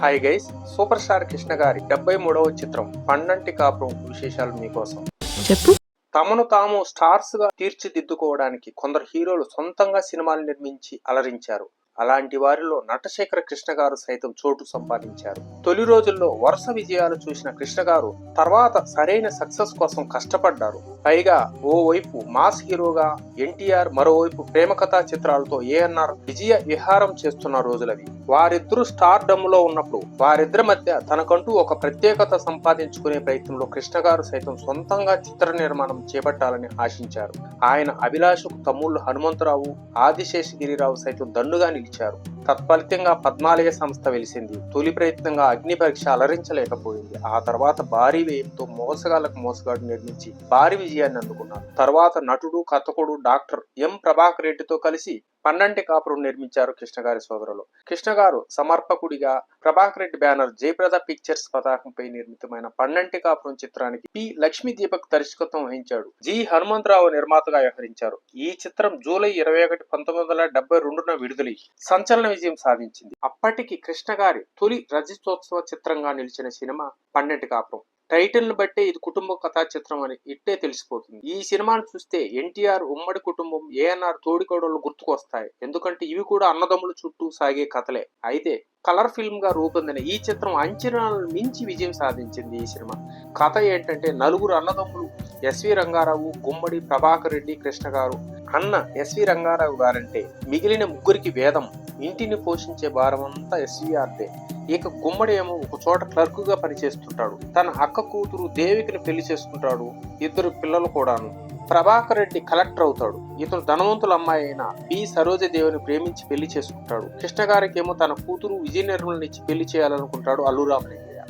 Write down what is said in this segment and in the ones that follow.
Hi guys super star Krishna గారి డెబ్బై మూడవ చిత్రం పండంటి కాపురం విశేషాలు మీకోసం. చెప్పు. తమను తాము స్టార్స్గా తీర్చిదిద్దుకోవడానికి కొందరు హీరోలు సొంతంగా సినిమాలు నిర్మించి అలరించారు. అలాంటి వారిలో నటశేఖర కృష్ణ గారు సైతం చోటు సంపాదించారు. తొలి రోజుల్లో వరుస విజయాలు చూసిన కృష్ణ గారు తర్వాత సరైన సక్సెస్ కోసం కష్టపడ్డారు. పైగా ఓవైపు మాస్ హీరోగా ఎన్టీఆర్ మరోవైపు ప్రేమ కథా చిత్రాలతో ఏఎన్ఆర్ విజయ విహారం చేస్తున్న రోజులవి. వారిద్దరూ స్టార్లో ఉన్నప్పుడు వారిద్దరి మధ్య తనకంటూ ఒక ప్రత్యేకత సంపాదించుకునే ప్రయత్నంలో కృష్ణ గారు సైతం సొంతంగా చిత్ర నిర్మాణం చేపట్టాలని ఆశించారు. ఆయన అభిలాషకు తమ్ముళ్ళు హనుమంతరావు ఆదిశేషగిరిరావు సైతం దండుగాని నిలిచారు తత్ఫలితంగా పద్మాలయ సంస్థ వెలిసింది. తొలి ప్రయత్నంగా అగ్ని పరీక్ష అలరించలేకపోయింది. ఆ తర్వాత భారీ వ్యయంతో మోసగాళ్ళకు మోసగాడు నిర్మించి భారీ విజయాన్ని అందుకున్నారు తర్వాత నటుడు కథకుడు డాక్టర్ ఎం ప్రభాకర్ రెడ్డితో కలిసి పన్నంటి కాపురం నిర్మించారు కృష్ణగారి సోదరులు. కృష్ణగారు సమర్పకుడిగా ప్రభాకర్ రెడ్డి బ్యానర్ జయప్రద పిక్చర్స్ పతాకంపై నిర్మితమైన పన్నంటి కాపురం చిత్రానికి పి. లక్ష్మీ దీపక్ దర్శకత్వం వహించాడు. జి. హనుమంతరావు నిర్మాతగా వ్యవహరించారు. ఈ చిత్రం జూలై ఇరవై ఒకటి పంతొమ్మిది వందల డెబ్బై రెండున విడుదలై సంచలన విజయం సాధించింది. అప్పటికి కృష్ణగారి తొలి రజతోత్సవ చిత్రంగా నిలిచిన సినిమా పన్నెంటి కాపురం. టైటిల్ను బట్టే ఇది కుటుంబ కథా చిత్రం అని ఇట్టే తెలిసిపోతుంది. ఈ సినిమాను చూస్తే ఎన్టీఆర్ ఉమ్మడి కుటుంబం ఏఎన్ఆర్ తోడికోడలు గుర్తుకొస్తాయి. ఎందుకంటే ఇవి కూడా అన్నదమ్ముల చుట్టూ సాగే కథలే. అయితే కలర్ ఫిల్మ్గా రూపొందిన ఈ చిత్రం అంచనాలను మించి విజయం సాధించింది ఈ సినిమా. కథ ఏంటంటే నలుగురు అన్నదమ్ములు ఎస్వి రంగారావు గుమ్మడి ప్రభాకర్ రెడ్డి కృష్ణ గారు. అన్న ఎస్వి రంగారావు గారంటే మిగిలిన ముగ్గురికి వేదం. ఇంటిని పోషించే భారం అంతా ఎస్వీఆర్దే ఇక గుమ్మడి ఏమో ఒక చోట క్లర్క్గా పనిచేస్తుంటాడు. తన అక్క కూతురు దేవికిని పెళ్ళి చేసుకుంటాడు. ఇద్దరు పిల్లలు కూడాను. ప్రభాకర్ రెడ్డి కలెక్టర్ అవుతాడు. ఇతను ధనవంతుల అమ్మాయి అయిన బి. సరోజదేవిని ప్రేమించి పెళ్ళి చేసుకుంటాడు. కృష్ణ గారికి ఏమో తన కూతురు విజయ నిర్మలనిచ్చి పెళ్ళి చేయాలనుకుంటాడు అల్లురామలింగయ్య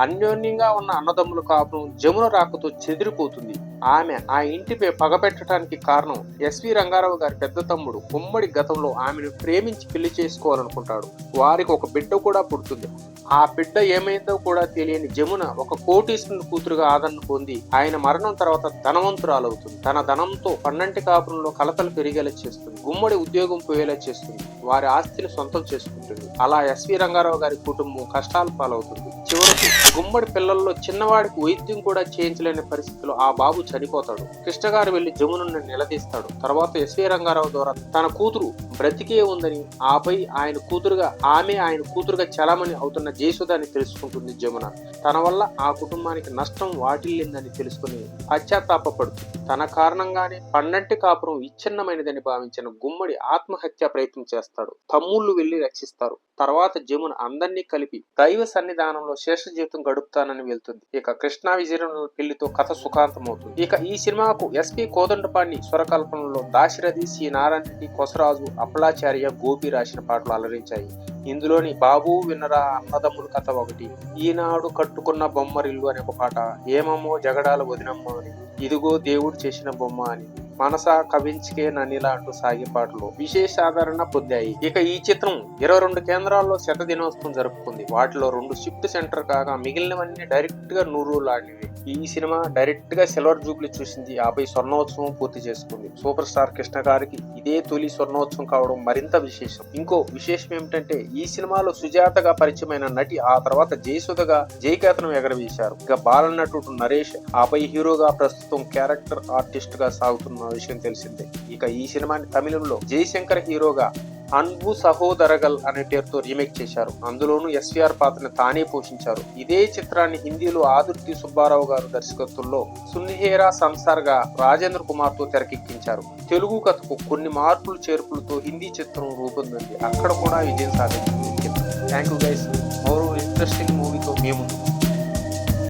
అన్యోన్యంగా ఉన్న అన్నదమ్ముల కాపురం జమున రాకతో చెదిరిపోతుంది. ఆమె ఆ ఇంటిపై పగపెట్టడానికి కారణం ఎస్వి రంగారావు గారి పెద్ద తమ్ముడు. ఉమ్మడి గతంలో ఆమెను ప్రేమించి పెళ్ళి చేసుకోవాలనుకుంటాడు. వారికి ఒక బిడ్డ కూడా పుడుతుంది. ఆ బిడ్డ ఏమైందో కూడా తెలియని జమున ఒక కోటీశ్వరుని కూతురుగా ఆదరణ పొంది ఆయన మరణం తర్వాత ధనవంతురాలవుతుంది. తన ధనంతో పన్నంటి కాపురంలో కలతలు పెరిగేలా చేస్తుంది. గుమ్మడి ఉద్యోగం పోయేలా చేస్తుంది. వారి ఆస్తిని సొంతం చేసుకుంటుంది. అలా ఎస్వి రంగారావు గారి కుటుంబం కష్టాలు పాలవుతుంది. చివరకు గుమ్మడి పిల్లల్లో చిన్నవాడికి వైద్యం కూడా చేయించలేని పరిస్థితిలో ఆ బాబు చనిపోతాడు. కృష్ణ గారు వెళ్ళి జమునుని నిలదీస్తాడు. తర్వాత ఎస్వి రంగారావు ద్వారా తన కూతురు బ్రతికే ఉందని ఆపై ఆయన కూతురుగా ఆమె ఆయన కూతురుగా చలామణి అవుతున్న జయసుధాని తెలుసుకుంటుంది జమున. తన వల్ల ఆ కుటుంబానికి నష్టం వాటిల్లిందని తెలుసుకుని పశ్చాత్తాపడుతుంది తన కారణంగానే పన్నంటి కాపురం విచ్ఛిన్నమైనదని భావించిన గుమ్మడి ఆత్మహత్య ప్రయత్నం చేస్తాడు. తమ్ముళ్ళు వెళ్ళి రక్షిస్తారు. తర్వాత జమున అందరినీ కలిపి దైవ సన్నిధానంలో శేష జీవితం గడుపుతానని వెళ్తుంది. ఇక కృష్ణా విజయనుల పెళ్ళితో కథ సుఖాంతమవుతుంది. ఇక ఈ సినిమాకు ఎస్పి కోదండపాణి స్వరకల్పనలో దాశరథి సి. నారాయణ రెడ్డి కొసరాజు అప్పలాచార్య గోపి రాసిన పాటలు అలరించాయి. ఇందులోని బాబు విన్నరా అన్నదమ్ముల కథ ఒకటి ఈనాడు కట్టుకున్న బొమ్మరిల్లు అనే ఒక పాట ఏమమ్మో జగడాల వదినమ్మో అని ఇదిగో దేవుడు చేసిన బొమ్మ అని. మనసా కవించికే ననిలా అంటూ సాగే పాటలు విశేష ఆదరణ పొందాయి. ఇక ఈ చిత్రం ఇరవై రెండు కేంద్రాల్లో శత దినోత్సవం జరుపుకుంది. వాటిలో రెండు షిఫ్ట్ సెంటర్ కాగా మిగిలినవన్నీ డైరెక్ట్గా నూరు లాంటివి ఈ సినిమా డైరెక్ట్గా సిల్వర్ జూబ్లీ చూసింది. ఆపై స్వర్ణోత్సవం పూర్తి చేసుకుంది. సూపర్ స్టార్ కృష్ణ గారికి ఇదే తొలి స్వర్ణోత్సవం కావడం మరింత విశేషం. ఇంకో విశేషం ఏమిటంటే ఈ సినిమాలో సుజాతగా పరిచయమైన నటి ఆ తర్వాత జయసుధగా జయకేతనం ఎగరవేశారు. ఇక బాల నటుడు నరేష్ ఆపై హీరోగా ప్రస్తుతం క్యారెక్టర్ ఆర్టిస్ట్గా సాగుతున్నారు. విషయం తెలిసిందే. ఇక ఈ సినిమాని తమిళంలో జయశంకర్ హీరోగా అన్బు సహోదరగల్ అనే పేరుతో రీమేక్ చేశారు. అందులోనూ ఎస్వీఆర్ పాత్రను తానే పోషించారు. ఇదే చిత్రాన్ని హిందీలో ఆదుర్తి సుబ్బారావు గారు దర్శకత్వంలో సున్నిహేరా సంసార్గా రాజేంద్ర కుమార్తో తెరకెక్కించారు. తెలుగు కథకు కొన్ని మార్పులు చేర్పులతో హిందీ చిత్రం రూపొందింది. అక్కడ కూడా విజయం సాధించింది. Thank you guys. మరో ఇంట్రెస్టింగ్ మూవీతో మేము